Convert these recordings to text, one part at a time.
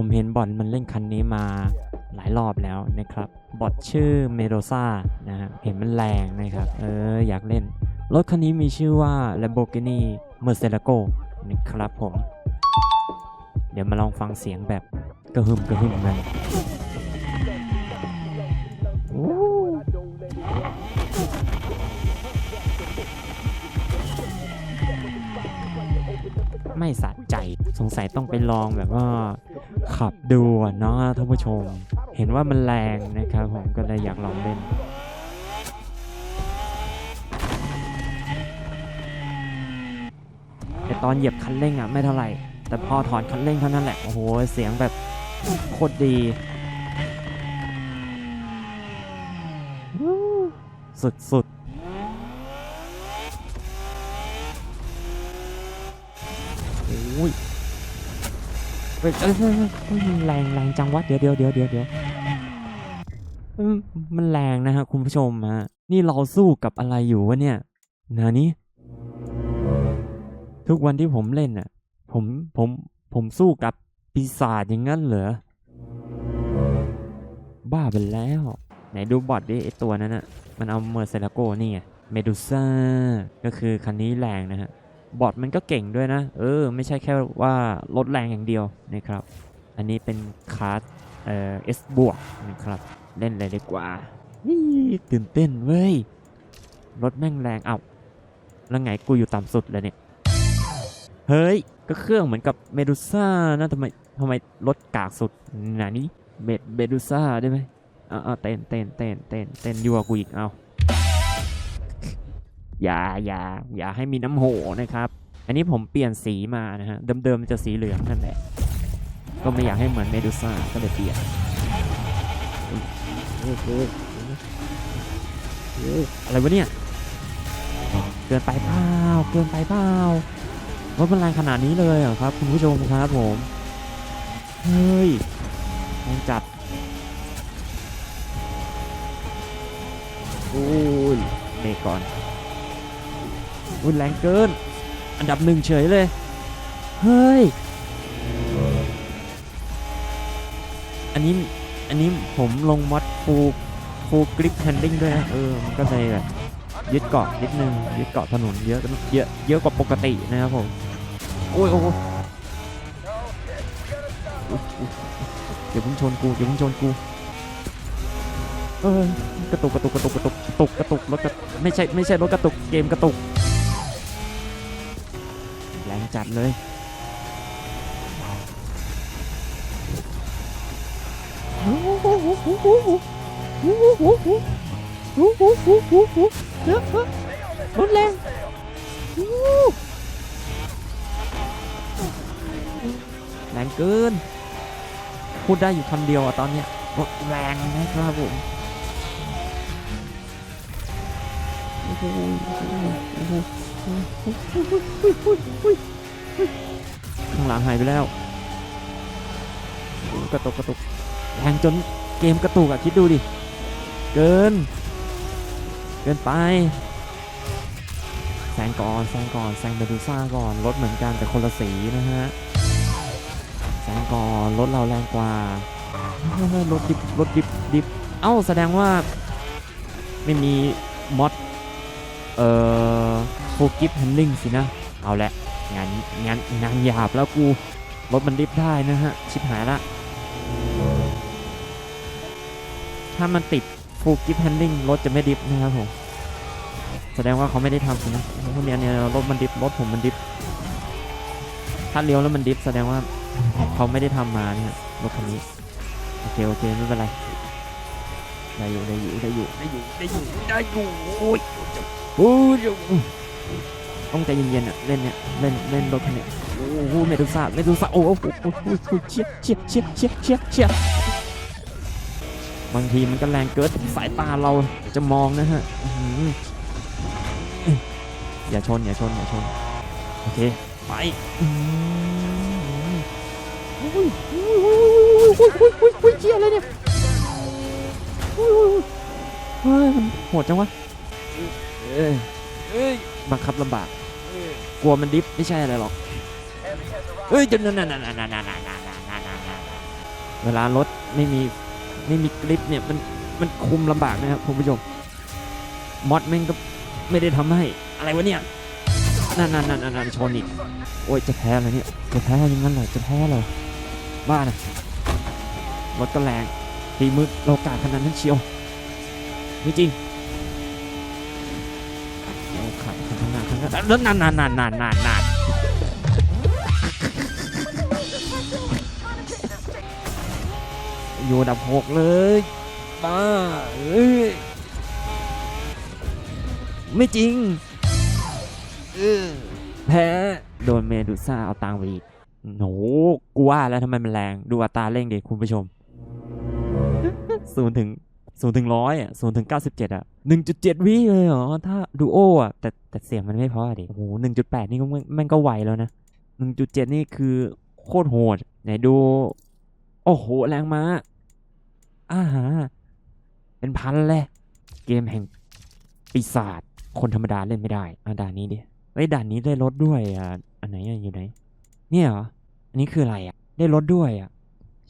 ผมเห็นบอทมันเล่นคันนี้มาหลายรอบแล้วนะครับ บอทชื่อเมโ o ซานะฮะเห็นมันแรงนะครับ เออ อยากเล่น รถคันนี้มีชื่อว่า Lamborghini Murcielago นะครับผม เดี๋ยวมาลองฟังเสียงแบบกระหึ่มกระหึ่มกันไม่สะใจ สงสัยต้องไปลองแบบว่าขับดูเนาะท่านผู้ชม เห็นว่ามันแรงนะครับผมก็เลยอยากลองเล่นแต่ตอนเหยียบคันเร่งอะไม่เท่าไหร่ แต่พอถอนคันเร่งเท่านั้นแหละ โอ้โห เสียงแบบโคตรดี สุดสุดโอ้ย เอ้ยเอ้ยเอ้ยเอ้ยแรงแรงจังวะเดี๋ยวเดี๋ยวเดี๋ยวเดี๋ยวเดี๋ยวมันแรงนะฮะคุณผู้ชมฮะนี่เราสู้กับอะไรอยู่วะเนี่ยนานี้ทุกวันที่ผมเล่นน่ะ ผมผมผมสู้กับปีศาจอย่างนั้นเหรอบ้าไปแล้ว ไหนดูบอทดิไอตัวนั้นน่ะ มันเอาเมอร์เซลโกนี่ไงเมดูซ่าก็คือคันนี้แรงนะฮะ บอทมันก็เก่งด้วยนะ เออ ไม่ใช่แค่ว่าลดแรงอย่างเดียวนะครับ อันนี้เป็นคาร์ดเอ่อเอสบวกนะครับ เล่นเลยดีกว่านี่ตื่นเต้นเว้ยรถแม่งแรงเอาแล้วไงกูอยู่ต่ำสุดเลยเนี่ย เฮ้ย ก็เครื่องเหมือนกับเมดูซ่านะทำไมทำไมรถกากสุดหนานี้เมดเมดูซ่าได้ไหมอ่าเต้นเต้นเต้นเต้นเต้นยั่วกูอีกเอา อย่าอย่าอย่าให้มีน้ำโหนะครับ อันนี้ผมเปลี่ยนสีมานะฮะ เดิมๆจะสีเหลืองนั่นแหละ ก็ไม่อยากให้เหมือนเมดูซ่าก็เลยเปลี่ยนเฮ้ยอะไรวะเนี่ย เกินไปเปล่าเกินไปเปล่ารถมันแรงขนาดนี้เลยเหรอครับ คุณผู้ชมครับผม เฮ้ยแรงจัดโอ้ยเบรกก่อน อุ้ยแรงเกิน อันดับหนึ่งเฉยเลย เฮ้ย อันนี้ อันนี้ผมลงมอดฟูฟูกริปแฮนดิ้งด้วยนะ เออ มันก็เลยแบบยึดเกาะนิดนึง ยึดเกาะถนนเยอะ เยอะ เยอะกว่าปกตินะครับผม โอ้ยโอ้ยเดี๋ยวพิ่งชนกู เดี๋ยวพิ่งชนกูเออกระตุกกระตุกกระตุกกระตุกกระตุกกระตุกรถกระไม่ใช่ไม่ใช่รถกระตุกเกมกระตุก จัดเลยรุนแรงแรงเกิน พูดได้อยู่คำเดียวอะตอนเนี้ยแรงนะครับผมโอ้โหโอ้โหโอ้โหโอ้โห ข้างหลังหายไปแล้ว กระตุกกระตุกแรงจนเกมกระตุกอะคิดดูดิ เกิน เกินไปแซงก่อนแซงก่อนแซงเมดูซ่าก่อนรถเหมือนกันแต่คนละสีนะฮะแซงก่อนรถเราแรงกว่ารถดิบรถดิบดิบเอ้าแสดงว่าไม่มีมอดเอ่อโฟกิฟแฮนดิ้งสินะ เอาละ งานงานงานหยาบแล้วกูรถมันดิบได้นะฮะ ชิบหายละ ถ้ามันติดฟูกิฟแฮนดิ้งรถจะไม่ดิฟนะครับผม แสดงว่าเขาไม่ได้ทำนะพวกเนี้ยเนี่ยรถมันดิฟรถผมมันดิฟถ้าเลี้ยวแล้วมันดิฟแสดงว่าเขาไม่ได้ทำมาเนี่ยรถคันนี้ โอเค โอเค ไม่เป็นไร ได้อยู่ ได้อยู่ ได้อยู่ ได้อยู่ ได้อยู่ ได้อยู่ โอ้ยโอ้ย ต้องใจเย็นๆอะเล่นเนี่ยเล่นเล่นรถคันเนี้ยโอ้โหเมดูซ่าเมดูซ่าโอ้โหโอ้โหเชียเชียเชียเชียเชียเชียบางทีมันก็แรงเกินสายตาเราจะมองนะฮะอย่าชนอย่าชนอย่าชนโอเคไปอุ้ยอุ้ยอุ้ยอุ้ยอุ้ยอุ้ยอุ้ยเชี่ยอะไรเนี่ยอุ้ยอุ้ยอุ้ยเฮ้ยมันโหดจังวะเอ้ยเอ้ยบังคับลำบาก กลัวมันดิฟไม่ใช่อะไรหรอกเฮ้ยจนนั่นนั่นนั่นนั่นนั่นนั่นเวลารถไม่มีไม่มีกริปเนี่ยมันมันคุมลำบากนะครับคุณผู้ชมมอดแม่งก็ไม่ได้ทำให้อะไรวะเนี่ยนั่นนั่นนั่นนั่นชนอีกโอ้ยจะแพ้เลยเนี่ยจะแพ้ยังงั้นเหรอจะแพ้เหรอบ้านะรถก็แรงตีมือเรากาดขนาดนั้นเชียวไม่จริง น้าข้างหน้าแล้วนานนานนานนานนานนานอยู่ดับหกเลยบ้าเอ้ยไม่จริงเออแพ้โดนเมดูซ่าเอาตังค์ไปอีกโหกูว่าแล้วทำไมมันแรงดูอัตราเร่งเดิคุณผู้ชมศูนย์ถึงศูนย์ถึงร้อยอะศูนย์ถึงเก้าสิบเจ็ดอะ หนึ่งจุดเจ็ดวิเลยเหรอ ถ้าดูโออะ แต่แต่เสียงมันไม่พอดิโอ้โหหนึ่งจุดแปดนี่ก็มันก็ไหวแล้วนะหนึ่งจุดเจ็ดนี่คือโคตรโหด ไหนดู โอ้โห แรงมาอ่าฮะเป็นพันเลยเกมแห่งปีศาจคนธรรมดาเล่นไม่ได้อะด่านนี้ดิเฮ้ด่านนี้ได้รถด้วยอะอันไหนอยู่ไหน เนี่ยเหรอ อันนี้คืออะไรอะ ได้รถด้วยอะ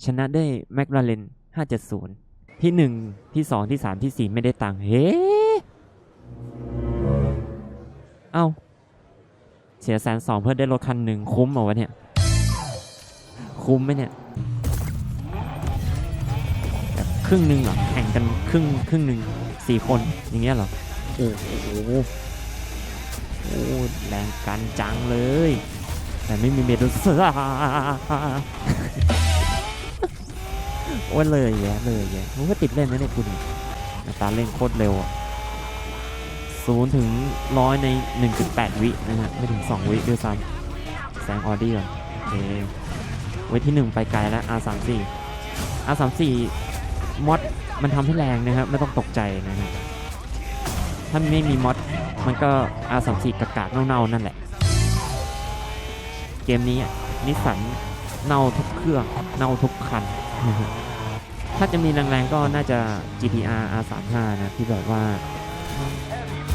ชนะได้แม l ลาเรน570 ที่หนึ่งที่สองที่สามที่สี่ไม่ได้ตังค์เฮ้เอ้าเสียแสนสองเพื่อได้รถคันหนึ่งคุ้มเหรอวะเนี่ย คุ้มไหมเนี่ยครึ่งหนึ่งเหรอแข่งกันครึ่งครึ่งหนึ่งสี่คนอย่างเงี้ยเหรอโอ้โหโอ้แรงกันจังเลย แต่ไม่มีเมดูซ่า โอ้ยเลยแย่เลยแย่มันก็ติดเล่นนะเนี่ยคุณตาเร่งโคตรเร็วศูนย์ถึงร้อยใน 1.8 วินะฮะ ไม่ถึง 2 วิด้วยซ้ำแซงออดี้ก่อนโอเคไว้ที่ 1 ไปไกลแล้ว R34 R34 มอดมันทำให้แรงนะครับ ไม่ต้องตกใจนะฮะ ถ้าไม่มีมอดมันก็ R34 กากากเน่าๆนั่นแหละ เกมนี้อะนิสสันเน่าทุกเครื่อง เน่าทุกคัน ถ้าจะมีแรงๆก็น่าจะ GTR R35 นะที่แบบว่า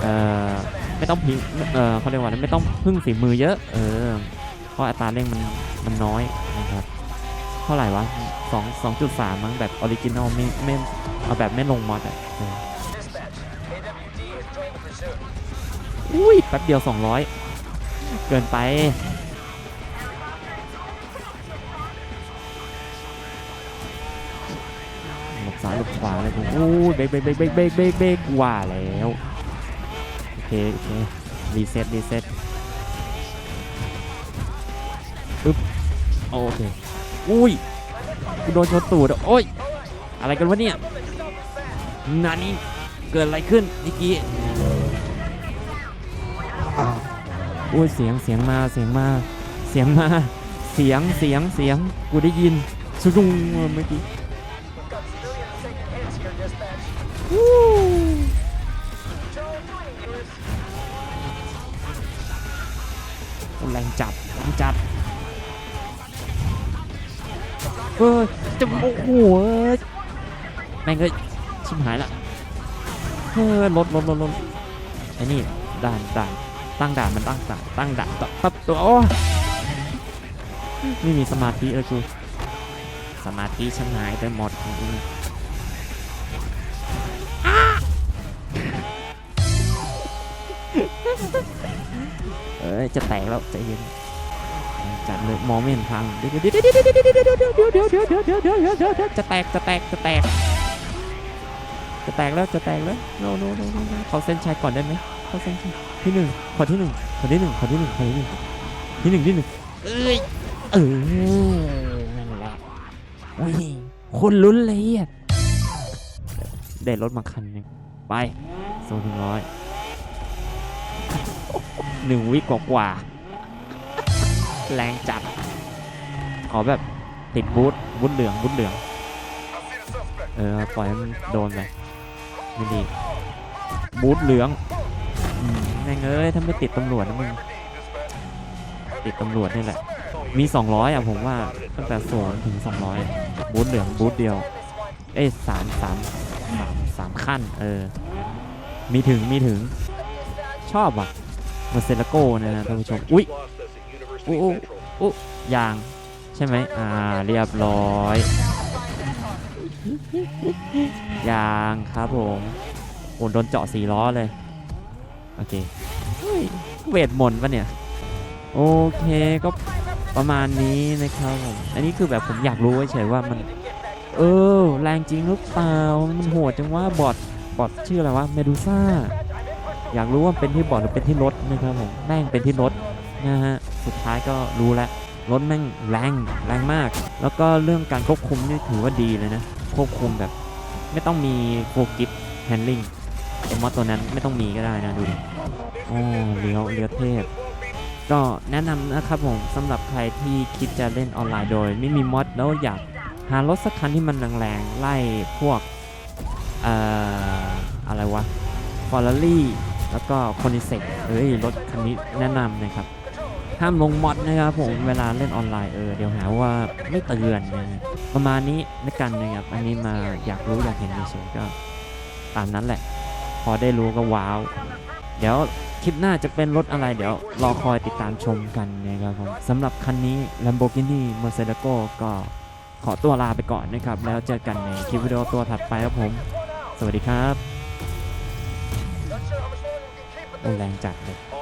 เอ่อไม่ต้องพิงเอ่อเขาเรียกว่าไม่ต้องพึ่งฝีมือเยอะ เออ เพราะอัตราเร่งมันมันน้อยนะครับเท่าไหร่วะสองสองจุดสามมั้งแบบออริจินอลไม่ไม่เอาแบบไม่ลงมอดอะเอออุ้ยแป๊บเดียว 200 เกินไป ซ้ายหลบขวาเลยผมโอ้ยเบรกเบรกเบรกเบรกเบรกเบรกเบรกว่าแล้วโอเคโอเครีเซ็ตรีเซ็ตปึ๊บโอเคอุ้ยกูโดนชนตูดอะโอ้ยอะไรกันวะเนี่ยนานี่เกิดอะไรขึ้นเมื่อกี้โอ้ยเสียงเสียงมาเสียงมาเสียงมาเสียงเสียงเสียงกูได้ยินสุดุงเมื่อกี้ แรงจัดแรงจัดเออจะโอ้โหแม่งก็ชิมหายละเออรถรถรถรถไอ้นี่ด่านด่านตั้งด่านมันตั้งด่านตั้งด่านต่อปั๊บตัวโอ้ไม่มีสมาธิเลยกูสมาธิฉันหายไปหมดจริง เอ้ยจะแตกแล้วใจเย็นจัดเลยมองไม่เห็นทางเดี๋ยวเดี๋ยวเดี๋ยวเดี๋ยวเดี๋ยวเดี๋ยวเดี๋ยวเดี๋ยวเดี๋ยวเดี๋ยวเดี๋ยวเดี๋ยวเดี๋ยวเดี๋ยวจะแตกจะแตกจะแตกจะแตกแล้วจะแตกแล้วโนโนโนโนเขาเส้นชัยก่อนได้ไหมเขาเส้นชัยที่หนึ่งขอที่หนึ่งขอที่หนึ่งขอที่หนึ่งขอที่หนึ่งที่หนึ่งที่หนึ่งเอ้ยเออนั่นแหละโอ้ยคนลุ้นเลยอะได้รถมาคันหนึ่งไปโซนถึงร้อย หนึ่งวิกว่าๆแรงจัด ขอแบบติดบูทบูทเหลืองบูทเหลือง เออ ปล่อยมันโดนไปไม่ดีบูทเหลืองอแม่งเอ้ยถ้าไม่ติดตำรวจนะมึง ติดตำรวจนี่แหละ มี 200 อะผมว่า ตั้งแต่ศูนย์ถึง 200 บูทเหลืองบูทเดียว เอ้ยสามสามสามสามขั้น เออ มีถึงมีถึงชอบอะ มาเซลโก้นะฮะท่านผู้ชม อุ้ยอู้อู้อู้ยาง ใช่ไหมอ่า เรียบร้อย ยางครับผมโอ้โดนเจาะสี่ล้อเลย โอเคเฮ้ยเวทมนต์ปะเนี่ย โอเคก็ประมาณนี้นะครับผม อันนี้คือแบบผมอยากรู้เฉยๆว่ามัน เออ แรงจริงหรือเปล่า มันโหดจังว่าบอทบอทชื่ออะไรวะ เมดูซ่า อยากรู้ว่าเป็นที่บอทหรือเป็นที่รถนะครับผมแม่งเป็นที่รถนะฮะสุดท้ายก็รู้แล้วรถแม่งแรงแรงมาก แล้วก็เรื่องการควบคุมนี่ถือว่าดีเลยนะ ควบคุมแบบ ไม่ต้องมีโฟกิฟแฮนดิ้งไอมอดตัวนั้นไม่ต้องมีก็ได้นะดูดิโอ้เลี้ยวเลี้ยวเทพ ก็แนะนำนะครับผมสำหรับใครที่คิดจะเล่นออนไลน์โดย ไม่มีมอดแล้วอยากหารถสักคันที่มันแรงๆไล่พวกเอ่ออะไรวะฟอร์รารี่ แล้วก็คอนิเซ็กเอ้ยรถคันนี้แนะนำนะครับ ห้ามลงมอดนะครับผมเวลาเล่นออนไลน์เออเดี๋ยวหาว่าไม่เตือนนะประมาณนี้แล้วกันนะครับ อันนี้มาอยากรู้อยากเห็นเฉยๆก็ตามนั้นแหละ พอได้รู้ก็ว้าว เดี๋ยวคลิปหน้าจะเป็นรถอะไรเดี๋ยวรอคอยติดตามชมกันนะครับผมสำหรับคันนี้ Lamborghini Murcielago ก็ขอตัวลาไปก่อนนะครับ แล้วเจอกันในคลิปวิดีโอตัวถัดไปครับผม สวัสดีครับ แรงจัดเลย